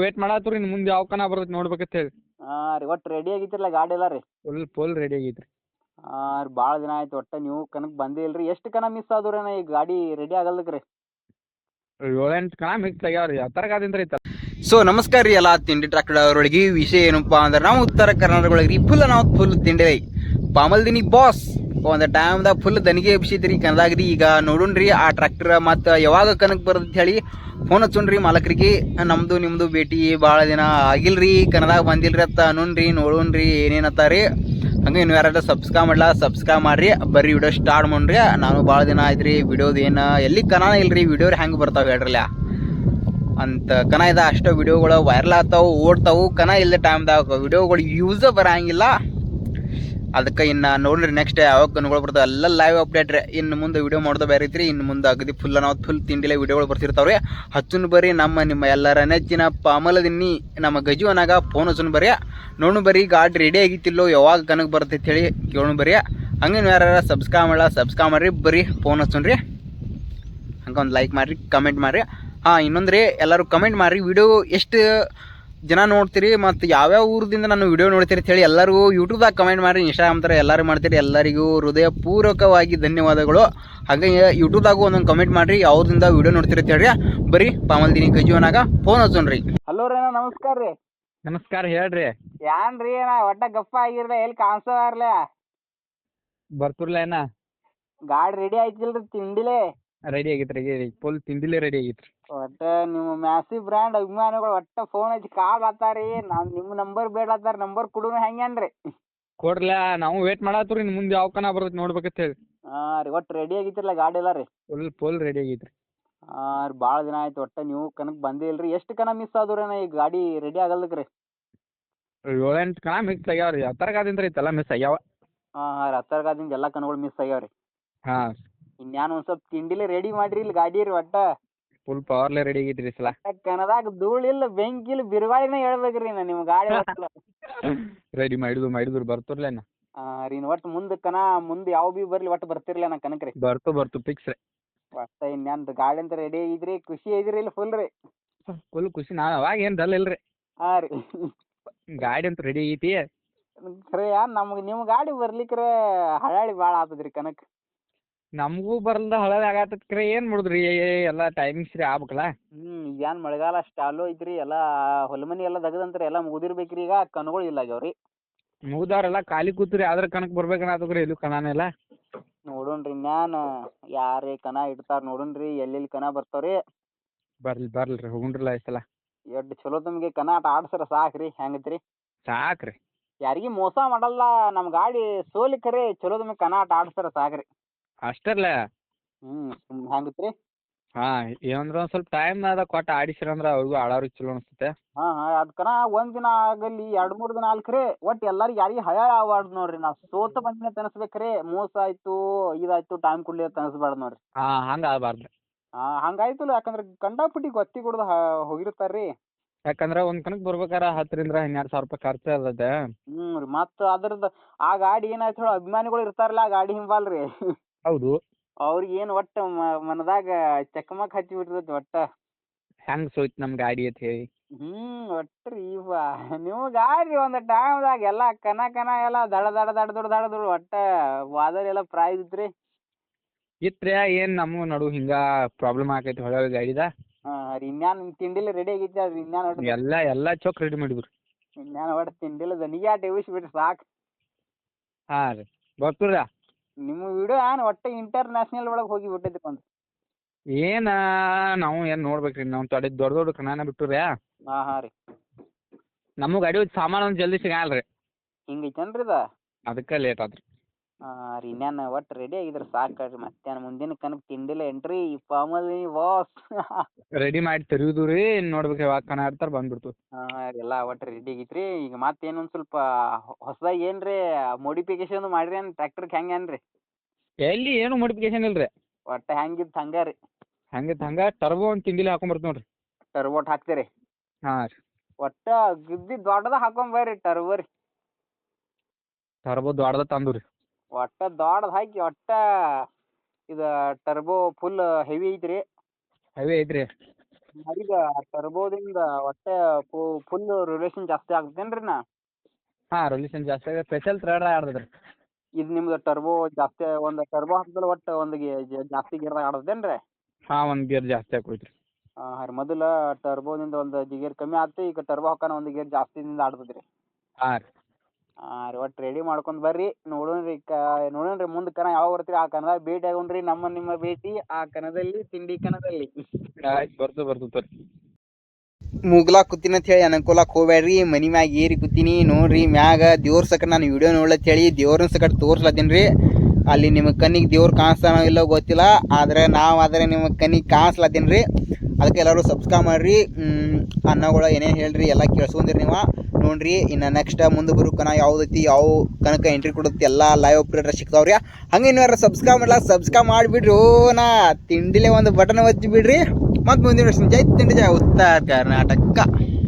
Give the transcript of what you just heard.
Wait ಮಾಡತ್ತೀವಿ ರೀ ಮುಂದೆ ಯಾವ ಕನ ಬರ್ತೈತೆ ನೋಡ್ಬೇಕಂತ ಹೇಳಿ ಹಾಂ ರೀ ಒಟ್ಟು ರೆಡಿ ಆಗಿತ್ತಿರಲ್ಲ ಗಾಡಿ ಎಲ್ಲ ರೀ? ಫುಲ್ ಫುಲ್ ರೆಡಿ ಆಗೈತೆ ರೀ ಹಾಂ ರೀ ಭಾಳ ದಿನ ಆಯ್ತು ಒಟ್ಟು ನೀವು ಕನಕ್ ಬಂದೇ ಇಲ್ಲ ರೀ ಎಷ್ಟು ಕನ ಮಿಸ್ ಆದ್ರೆ ಈ ಗಾಡಿ ರೆಡಿ ಆಗಲ್ದಕ್ಕೆ ರೀ? ಏಳೆಂಟು ಕನ ಮಿಕ್ಸ್ ಆಗ್ಯಾವ ರೀ ಯಾವ ಥರ ಗಾದಿಂದ ರೀ ಸೊ ನಮಸ್ಕಾರ ರೀ ಎಲ್ಲ ತಿಂಡಿ ಟ್ರಾಕ್ಟರ್ ಅವರೊಳಗೆ. ವಿಷಯ ಏನಪ್ಪಾ ಅಂದ್ರೆ ನಾವು ಉತ್ತರ ಕರ್ನಾಟಕ ಒಳಗೆ ರೀ ಫುಲ್ ನಾವು ಫುಲ್ ತಿಂಡಿ ಪಾಮಲ್ದಿನಿ ಬಾಸ್ ಒಂದು ಟೈಮ್ದಾಗ ಫುಲ್ ದನಿಗೆ ಎಬ್ಸಿದ್ರಿ ಕನದಾಗ್ರಿ ಈಗ ನೋಡೋಣ್ರಿ, ಆ ಟ್ರ್ಯಾಕ್ಟರ್ ಮತ್ತು ಯಾವಾಗ ಕನಕ್ ಅಂತ ಹೇಳಿ ಫೋನ್ ಹಚ್ಚೋಣ್ರಿ ಮಾಲಕರಿಗೆ. ನಮ್ಮದು ನಿಮ್ಮದು ಭೇಟಿ ಭಾಳ ದಿನ ಆಗಿಲ್ರಿ ಕನ್ನದಾಗ ಬಂದಿಲ್ರಿ ಅಂತ ಅನ್ನೋಣ್ರಿ, ನೋಡೋಣ್ರಿ ಏನೇನತ್ತ ರೀ ಹಂಗೆ ಇನ್ನು ಯಾರು ಸಬ್ಸ್ಕ್ರೈಬ್ ಮಾಡಲ್ಲ ಸಬ್ಸ್ಕ್ರೈಬ್ ಮಾಡ್ರಿ. ಬರ್ರಿ ವಿಡಿಯೋ ಸ್ಟಾರ್ಟ್ ಮಾಡ್ರಿ. ನಾನು ಭಾಳ ದಿನ ಆಯ್ತು ರೀ ವಿಡಿಯೋದು ಏನು ಎಲ್ಲಿ ಕನಾನ ಇಲ್ರಿ ವಿಡಿಯೋ ಹೆಂಗೆ ಬರ್ತಾವೆ ಹೇಳ್ರಲ್ಲ. ಅಂತ ಕನ ಇದ ಅಷ್ಟೋ ವಿಡಿಯೋಗಳು ವೈರಲ್ ಆಗ್ತಾವು, ಓಡ್ತಾವು. ಕನ ಇಲ್ಲದ ಟೈಮ್ದಾಗ ವಿಡಿಯೋಗಳು ಯೂಸ ಬರಂಗಿಲ್ಲ. ಅದಕ್ಕೆ ಇನ್ನು ನೋಡ್ರಿ ನೆಕ್ಸ್ಟ್ ಯಾವಾಗ ಕನ್ಗಳು ಬರ್ತದೆ ಎಲ್ಲ ಲೈವ್ ಅಪ್ಡೇಟ್ ರೀ. ಇನ್ನು ಮುಂದೆ ವಿಡಿಯೋ ಮಾಡೋದು ಬೇರೆ ಐತ್ರಿ. ಇನ್ನು ಮುಂದೆ ಅಗದಿ ಫುಲ್ ನಾವು ಫುಲ್ ತಿಂಡಿಲೆ ವಿಡಿಯೋಗಳು ಬರ್ತಿರ್ತಾವ್ರಿ. ಹಚ್ಚುನ್ ಬರ್ರಿ ನಮ್ಮ ನಿಮ್ಮ ಎಲ್ಲರ ನೆಚ್ಚಿನ ಪಾಮಲದಿನ್ನಿ, ನಮ್ಮ ಗಜುವನಾಗ ಫೋನ್ ಹಚ್ಚುನ್ ಬರ್ರಿ. ನೋಡು ಬರ್ರಿ ಗಾಡಿ ರೆಡಿ ಆಗಿತ್ತಿಲ್ಲೋ, ಯಾವಾಗ ಕನಗೆ ಬರ್ತೈತೆ ಹೇಳಿ ಕೇಳೋಣ ಬರ್ರಿ. ಹಂಗೆ ನೀವು ಯಾರು ಸಬ್ಸ್ಕ್ರೈಬ್ ಮಾಡಲ್ಲ ಸಬ್ಸ್ಕ್ರೈಬ್ ಮಾಡ್ರಿ ಬರ್ರಿ ಫೋನ್ ಹಚ್ಚುನ್ರಿ ಹಂಗೆ ಒಂದು ಲೈಕ್ ಮಾಡಿರಿ ಕಮೆಂಟ್ ಮಾಡಿರಿ. ಹಾಂ ಇನ್ನೊಂದು ರೀ ಎಲ್ಲರೂ ಕಮೆಂಟ್ ಮಾಡಿರಿ ವಿಡಿಯೋ ಎಷ್ಟು ಜನ ನೋಡ್ತೀರಿ ಮತ್ತು ಯಾವ್ಯಾವ ಊರದಿಂದ ನಾನು ವಿಡಿಯೋ ನೋಡ್ತೀರಿ ಅಂತ ಹೇಳಿ ಎಲ್ಲರಿಗೂ ಯೂಟ್ಯೂಬ್ದಾಗ ಕಮೆಂಟ್ ಮಾಡಿ ಇನ್ಸ್ಟಾಗ್ರಾಮ್ ಥರ ಎಲ್ಲರೂ ಮಾಡ್ತೀರಿ. ಎಲ್ಲರಿಗೂ ಹೃದಯಪೂರ್ವಕವಾಗಿ ಧನ್ಯವಾದಗಳು. ಹಾಗೆ ಯೂಟ್ಯೂಬ್ದಾಗೂ ಒಂದೊಂದು ಕಮೆಂಟ್ ಮಾಡಿರಿ ಯಾವ್ದಿಂದ ವಿಡಿಯೋ ನೋಡ್ತೀರಿ ಅಂತ ಹೇಳ್ರಿ. ಬರೀ ಪಾಮಲ್ದಿನಿ ಗಜುವನಾಗ ಫೋನ್ ಹಚ್ಚೋಣ್ರಿ ಹಲೋ ರೀ ನಮಸ್ಕಾರ ರೀ. ನಮಸ್ಕಾರ ಹೇಳ್ರಿ. ಯಾನ್ ರೀ ಅಣ್ಣ ಒಟ್ಟ ಗಪ್ಪ ಆಗಿರ್ಲ ಎಲ್ಲಿ ಕಾಣಿಸೋರ್ಲೆ ಬರ್ತಿರ್ಲ ಏನ ಗಾಡಿ ರೆಡಿ ಆಯ್ತಿಲ್ರಿ ತಿಂಡಿಲೆ. ರೆಡಿ ಆಗೈತೆ ರೆಡಿ ಫುಲ್ ತಿಂದಿಲ್ಲೇ ರೆಡಿ ಆಗೈತೆ ರೀ ಒಟ್ಟ ನಿಮ್ಮ ಮ್ಯಾಸಿ ಬ್ರ್ಯಾಂಡ್ ಅಭಿಮಾನಿಗಳು ಒಟ್ಟ ಫೋನ್ ಹಚ್ಚಿ ಕಾಲ್ ಆತಾರಿ ನಾನ್ ನಿಮ್ಮ ನಂಬರ್ ಬೇಡ ಬೇಡತ್ತಾರ ನಂಬರ್ ಕೊಡುನು ಹೆಂಗೇನ್ರಿ ಕೊಡ್ಲ ನಾವು ವೇಟ್ ಮಾಡತ್ತೀವಿ ನಿಮ್ ಮುಂದೆ ಯಾವ ಕನ ಬರ್ತೈತೆ ನೋಡ್ಬೇಕಂತ ಹೇಳಿ. ಹಾಂ ರೀ ಒಟ್ಟು ರೆಡಿ ಆಗಿತ್ತಿರಲ್ಲ ಗಾಡಿ ಎಲ್ಲ ರೀ. ಫುಲ್ ಫುಲ್ ರೆಡಿ ಆಗೈತೆ ರೀ ಹಾಂ ರೀ ಭಾಳ ದಿನ ಆಯ್ತು ಒಟ್ಟ ನೀವು ಕನಕ್ ಬಂದೇ ಇಲ್ರಿ ಎಷ್ಟು ಕನ ಮಿಸ್ ಆದ್ರೇನ ರೀ ಈ ಗಾಡಿ ರೆಡಿ ಆಗಲ್ಲಕ್ಕೆ ರೀ? ಏಳೆಂಟು ಕನ ಮಿಸ್ ಆಗ್ಯಾವ ರೀ ಯಾವ ಇತ್ತಲ್ಲ ರೀ ಮಿಸ್ ಆಗ್ಯಾವ. ಹಾ ಹಾಂ ರೀ ಎಲ್ಲಾ ಎಲ್ಲ ಕನಗಳು ಮಿಸ್ ಆಗ್ಯಾವ ರೀ ಹಾಂ. ಇನ್ಯಾನ್ ಒಂದ್ ಸ್ವಲ್ಪ ತಿಂಡಿಲಿ ರೆಡಿ ಮಾಡ್ರಿ ಇಲ್ಲಿ ಗಾಡಿ ರೀ ಒಟ್ಟ. ಫುಲ್ ಪವರ್ಲೆ ರೆಡಿ ಆಗೈತೆ ರೀ ಸಲ. ಕನದಾಗ ಧೂಳಿಲ್ಲ ಬೆಂಕಿಲ್ಲ ಬಿರುಗಾಳಿನ ಹೇಳ್ಬೇಕ್ರಿ ನಾ ನಿಮ್ಮ ಗಾಡಿ ರೆಡಿ ಮಾಡಿದ್ರು ಮಾಡಿದ್ರು ಬರ್ತಿರ್ಲೇನ ಆ ರೀ ಒಟ್ ಮುಂದ ಕನ ಮುಂದೆ ಯಾವ ಬಿ ಬರ್ಲಿ ಒಟ್ಟ ಬರ್ತೀರ್ಲೇ ನಾ ಕನಕ ರೀ. ಬರ್ತು ಬರ್ತು ಫಿಕ್ಸ್ ರೀ. ಒಟ್ಟ ಇನ್ಯಾನ್ ಗಾಡಿ ಅಂತ ರೆಡಿ ಆಗಿದ್ರಿ ಖುಷಿ ಆಗಿದ್ರಿ ಇಲ್ಲಿ ಫುಲ್ ರೀ. ಫುಲ್ ಖುಷಿ ನಾ ಅವಾಗ ಏನ್ ಡಲ್ ಇಲ್ರಿ. ಹಾ ರೀ. ಗಾಡಿ ಅಂತ ರೆಡಿ ಐತಿ. ಖರೆ ನಮ್ಗ್ ನಿಮ್ ಗಾಡಿ ಬರ್ಲಿಕ್ರೆ ಹಳಾಳಿ ಭಾಳ ಆತದ್ರಿ ಕನಕ್ ನಮಗೂ ಬರಲ್ದ ಹಳದ ಆಗತ್ತದ ಕರೆ ಏನು ಮಾಡುದ್ರಿ? ಎಲ್ಲ ಟೈಮಿಂಗ್ಸ್ ರೀ ಆಗ್ಬೇಕಲ್ಲ? ಹ್ಮ್ ಏನ್ ಮಳೆಗಾಲ ಸ್ಟಾಲು ಐತ್ರಿ ಎಲ್ಲಾ ಹೊಲಮನಿ ಎಲ್ಲ ದಗದಂತ್ರಿ ಎಲ್ಲ ಮುಗಿದಿರ್ಬೇಕ್ರಿ ಈಗ ಕಣಗಳು ಇಲ್ಲ ಆಗ್ಯಾವ್ರಿ ಮುಗ್ದವ್ರೆಲ್ಲ ಖಾಲಿ ಕೂತ್ರಿ ಆದ್ರ ಕಣಕ್ ಬರ್ಬೇಕನ್ನತ್ತದ್ರಿ ಎಲ್ಲೂ ಕಣನೆಲ್ಲ. ನೋಡೋಣ್ರಿ ನಾನು ಯಾರೇ ಕಣ ಇಡ್ತಾರ ನೋಡೋಣ್ರಿ ಎಲ್ಲೆಲ್ಲಿ ಕನ ಬರ್ತಾವ್ರಿ ಬರ್ಲಿ ಬರ್ಲ್ರಿ ಹೋಗುಣ್ರಲ್ಲ ಈ ಸಲ ಎಷ್ಟ್ ಚಲೋ ತಮಗೆ ಕನಾಟ ಆಟ ಆಡ್ಸರ ಸಾಕ್ರಿ ಹೆಂಗೈತ್ರಿ? ಸಾಕ್ರಿ. ಯಾರಿಗೂ ಮೋಸ ಮಾಡಲ್ಲ ನಮ್ ಗಾಡಿ ಸೋಲಿ ಕರೆ ಚಲೋ ತಮಗೆ ಕನಾಟ ಆಟ ಆಡ್ಸ್ರ ಸಾಕ್ರಿ. ಅಷ್ಟರ್ಲ ಹ್ಮ್ ಸುಮ್ ಹೆಂಗೈತ್ರಿ? ಹಾ ಏನಂದ್ರ ಒಂದ್ ಸ್ವಲ್ಪ ಟೈಮ್ ಅದ ಕೊಟ್ಟ ಆಡಿಸಿರಂದ್ರ ಅವ್ರಿಗೂ ಆಡೋರಿಗೆ ಚಲೋ ಅನ್ಸುತ್ತೆ. ಹಾ ಹಾ ಅದ್ಕನ ಒಂದ್ ದಿನ ಆಗಲಿ ಎರಡ್ ಮೂರ್ ದಿನ ಆಲ್ಕ್ರಿ ಒಟ್ ಎಲ್ಲಾರಿಗೂ ಯಾರಿಗಿ ಹಯಾ ಆಗ್ಬಾರ್ದು ನೋಡ್ರಿ ನಾವ್ ಸೋತ ಬಂದಿನ ತನಸ್ಬೇಕ್ರಿ ಮೋಸ ಆಯ್ತು ಇದಾಯ್ತು ಟೈಮ್ ಕೊಡ್ಲಿ ಅಂತ ಅನ್ಸ್ಬಾರ್ದು ನೋಡ್ರಿ. ಹಾ ಹಂಗ ಆಗ್ಬಾರ್ದು. ಹಾ ಹಂಗಾಯ್ತಲ್ಲ ಯಾಕಂದ್ರ ಕಂಡಾಪಟ್ಟಿ ಗೊತ್ತಿ ಕುಡ್ದು ಹೋಗಿರ್ತಾರ್ರಿ ಯಾಕಂದ್ರ ಒಂದ್ ಕನಕ್ ಬರ್ಬೇಕಾರ ಹತ್ತರಿಂದ ಹನ್ನೆರಡು ಸಾವಿರ ರೂಪಾಯಿ ಖರ್ಚು ಅದ ಹ್ಮ್ ರೀ ಮತ್ತ ಅದ್ರದ್ ಆ ಗಾಡಿ ಏನಾಯ್ತು ಹೇಳಿ ಅಭಿಮಾನಿಗಳು ಇರ್ತಾರಲ್ಲ ಆ ಗಾಡಿ ಹಿಂಬಾಲ್ರಿ. ಹೌದು. ಅವ್ರಿಗೆ ಏನು ಒಟ್ಟ ಮನದಾಗ ಚಕಮಕ್ ಹಚ್ಚಿ ಬಿಟ್ಟಿರ್ತೈತಿ ಒಟ್ಟ. ಹೆಂಗ್ ಸೋಯ್ತು ನಮ್ ಗಾಡಿ ಅಂತ ಹೇಳಿ. ಹ್ಮ್ ಒಟ್ಟ ರೀ ಇವ ನೀವು ಗಾಡಿ ಒಂದ್ ಟೈಮ್ದಾಗ ಎಲ್ಲ ಕನ ಕನ ಎಲ್ಲ ದಡ ದಡ ದಡ ದಡ ದಡ ದಡ ಒಟ್ಟ ವಾದರ್ ಎಲ್ಲ ಪ್ರೈಸ್ ಇತ್ರಿ. ಇತ್ರಿ ಏನ್ ನಮ್ಮ ನಡು ಹಿಂಗ ಪ್ರಾಬ್ಲಮ್ ಆಕೈತಿ ಹೊಳೆ ಗಾಡಿದ. ಹಾ ರೀ ಇನ್ಯಾನ್ ತಿಂಡಿಲಿ ರೆಡಿ ಆಗೈತಿ ಅಲ್ರಿ ಇನ್ಯಾನ್ ಒಟ್ಟು? ಎಲ್ಲ ಎಲ್ಲಾ ಚೊಕ್ ರೆಡಿ ಮಾಡಿದ್ರು. ಇನ್ಯಾನ್ ಒಟ್ಟು ತಿಂಡಿಲ್ಲ ದನಿಗೆ ಆಟ ಬಿಟ್ರಿ ಸಾಕ್. ಹಾ ರೀ. ಬರ್ತೀರ ನಿಮ್ಮ ವಿಡಿಯೋ ಏನ್ ಒಟ್ಟ ಇಂಟರ್ನ್ಯಾಷನಲ್ ಒಳಗೆ ಹೋಗಿ ಬಿಟ್ಟೈತಿ ಒಂದು ಏನ ನಾವು ಏನ್ ನೋಡ್ಬೇಕ್ರಿ ನಾವು ತಡೆ ದೊಡ್ಡ ದೊಡ್ಡ ಕಣಾನ ಬಿಟ್ಟುರ್ಯಾ ಹಾ ಹಾ ರೀ. ನಮ್ಮ ಗಾಡಿ ಸಾಮಾನು ಒಂದು ಜಲ್ದಿ ಸಿಗಲ್ರಿ. ಹಿಂಗೈತೇನ್ರಿ ಇದು? ಅದಕ್ಕೆ ಲೇಟ್ ಆತ್ರಿ. ಹಾ ರೀ ಇನ್ಯಾನ್ ಒಟ್ಟು ರೆಡಿ ಆಗಿದ್ರ ಸಾಕ್ರಿ ಮತ್ತೇನ್ ಮುಂದಿನ ಕನಕ್ ತಿಂಡಿಲ್ಲ ಎಂಟ್ರಿ ಫಾರ್ಮಲ್ಲಿ ಬಾಸ್ ರೆಡಿ ಮಾಡಿ ತೆರೆಯುದು ರೀ ನೋಡ್ಬೇಕು ಯಾವಾಗ ಕನ ಆಡ್ತಾರ ಬಂದ್ಬಿಡ್ತು. ಹಾಂ ರೀ ಎಲ್ಲ ಒಟ್ಟು ರೆಡಿ ಆಗೈತ್ರಿ. ಈಗ ಮತ್ತೇನು ಒಂದು ಸ್ವಲ್ಪ ಹೊಸದಾಗಿ ಏನ್ರಿ ಮೋಡಿಫಿಕೇಶನ್ ಮಾಡ್ರಿ ಏನ್ ಟ್ರ್ಯಾಕ್ಟರ್ಗೆ ಹೆಂಗ್ ಏನ್ರಿ? ಎಲ್ಲಿ ಏನು ಮೋಡಿಫಿಕೇಶನ್ ಇಲ್ರಿ. ಒಟ್ಟು ಹೆಂಗಿತ್ತು ಹಂಗೆ ರೀ. ಹಂಗಿತ್ ಹಂಗೆ ಟರ್ಬೋ ಒಂದು ತಿಂಡಿಲಿ ಹಾಕೊಂಡ್ ಬರ್ತೀವಿ ನೋಡ್ರಿ. ಟರ್ಬೋಟ್ ಹಾಕ್ತೀರಿ? ಹಾ ರೀ. ಒಟ್ಟು ಗುದ್ದಿ ದೊಡ್ಡದ ಹಾಕೊಂಬರ್ರಿ ಟರ್ಬೋ ರೀ. ಟರ್ಬೋ ದೊಡ್ಡದ ತಂದು ರೀ. ಒಟ್ಟ ದೊಡ್ಡದ್ ಹಾಕಿ ಒಟ್ಟ ಇದು ಟರ್ಬೋ ಫುಲ್ ಹೆವಿ ಐತ್ರಿ. ಹೆವಿ ಐತ್ರಿ. ಈಗ ಟರ್ಬೋದಿಂದ ಒಟ್ಟ ಫುಲ್ ರಿಲೇಷನ್ ಜಾಸ್ತಿ ಆಗ್ತೇನ್ರಿ ನಾ ಹಾ ರಿಲೇಷನ್ ಜಾಸ್ತಿ ಆಗಿದೆ ಸ್ಪೆಷಲ್ ಥ್ರೆಡ್ ಆಡ್ತದೆ ರೀ ಇದು ನಿಮ್ದು ಟರ್ಬೋ ಜಾಸ್ತಿ ಒಂದು ಟರ್ಬೋ ಹಾಕಿದ್ರೆ ಒಟ್ಟ ಒಂದು ಜಾಸ್ತಿ ಗೇರ್ದಾಗ ಆಡೋದೇನ್ರಿ ಹಾ ಒಂದು ಗೇರ್ ಜಾಸ್ತಿ ಹಾಕೋಯ್ತು ರೀ ಹಾಂ ಹಾಂ ರೀ ಮೊದಲ ಟರ್ಬೋದಿಂದ ಒಂದು ಗೇರ್ ಕಮ್ಮಿ ಆತು ಈಗ ಟರ್ಬೋ ಹಾಕೋಣ ಒಂದು ಗೇರ್ ಜಾಸ್ತಿದಿಂದ ಆಡ್ತದೆ ಹಾ ಹಾಂ ರೀ. ಹಾಂ ರೀ ಒಟ್ಟು ರೆಡಿ ಮಾಡ್ಕೊಂಡು ಬರ್ರಿ. ನೋಡೋಣ ರೀ ಕ ನೋಡೋಣ ರೀ ಮುಂದೆ ಕನ ಯಾವಾಗ ಬರ್ತೀರಿ? ಆ ಕನದಾಗ ಭೇಟಿ ಆಗೋಣ ರೀ ನಮ್ಮ ನಿಮ್ಮ ಭೇಟಿ ಆ ಕನದಲ್ಲಿ ತಿಂಡಿ ಕನದಲ್ಲಿ ಆಯ್ತು ಬರ್ತು ಬರ್ತು ತರ್ರಿ. ಮುಗ್ಲಾಕ್ ಕೂತೀನಿ ಅಂತ ಹೇಳಿ ಅನುಕೂಲಕ್ಕೆ ಹೋಗ್ಬೇಡ್ರಿ. ಮನಿ ಮ್ಯಾಗ ಏರಿ ಕೂತೀನಿ. ನೋಡ್ರಿ ಮ್ಯಾಗ ದೇವ್ರ ಸಕಟ್ ನಾನು ವಿಡಿಯೋ ನೋಡ್ಲತ್ ಹೇಳಿ ದೇವ್ರನ್ನ ಸಕಟ್ ತೋರ್ಸ್ಲತ್ತೀನಿ ರೀ ಅಲ್ಲಿ ನಿಮ್ಮ ಕಣ್ಣಿಗೆ ದೇವ್ರು ಕಾಣಿಸ್ತಾನೋ ಇಲ್ಲೋ ಗೊತ್ತಿಲ್ಲ. ಆದರೆ ನಾವು ಆದರೆ ನಿಮ್ಮ ಕಣ್ಣಿಗೆ ಕಾಣಿಸ್ಲತ್ತೀನಿ ರೀ ಅದಕ್ಕೆ ಎಲ್ಲರೂ ಸಬ್ಸ್ಕ್ರೈಬ್ ಮಾಡಿರಿ. ಅನ್ನಗಳು ಏನೇನು ಹೇಳ್ರಿ ಎಲ್ಲ ಕೇಳಿಸ್ಕೊಂಡ್ರಿ ನೀವು. ನೋಡ್ರಿ. ಇನ್ನು ನೆಕ್ಸ್ಟ್ ಮುಂದೆ ಬರೋ ಕನ ಯಾವ್ದೈತಿ ಯಾವ ಕನಕ ಎಂಟ್ರಿ ಕೊಡುತ್ತೆ, ಎಲ್ಲ ಲೈವ್ ಅಪ್ಡೇಟ್ ಸಿಗ್ತಾವ್ರಿ. ಹಂಗೆ ಇನ್ನೂ ಸಬ್ಸ್ಕ್ರೈಬ್ ಮಾಡಲ್ಲ ಸಬ್ಸ್ಕ್ರೈಬ್ ಮಾಡಿಬಿಡ್ರಿ. ಓ, ನಾ ತಿಂಡಿಲೇ ಒಂದು ಬಟನ್ ಒತ್ತಿ ಬಿಡ್ರಿ. ಮತ್ತು ಮುಂದಿನ ವರ್ಷ ಜೈ ತಿಂಡಿ, ಜೈ ಉತ್ತರ ಕರ್ನಾಟಕ.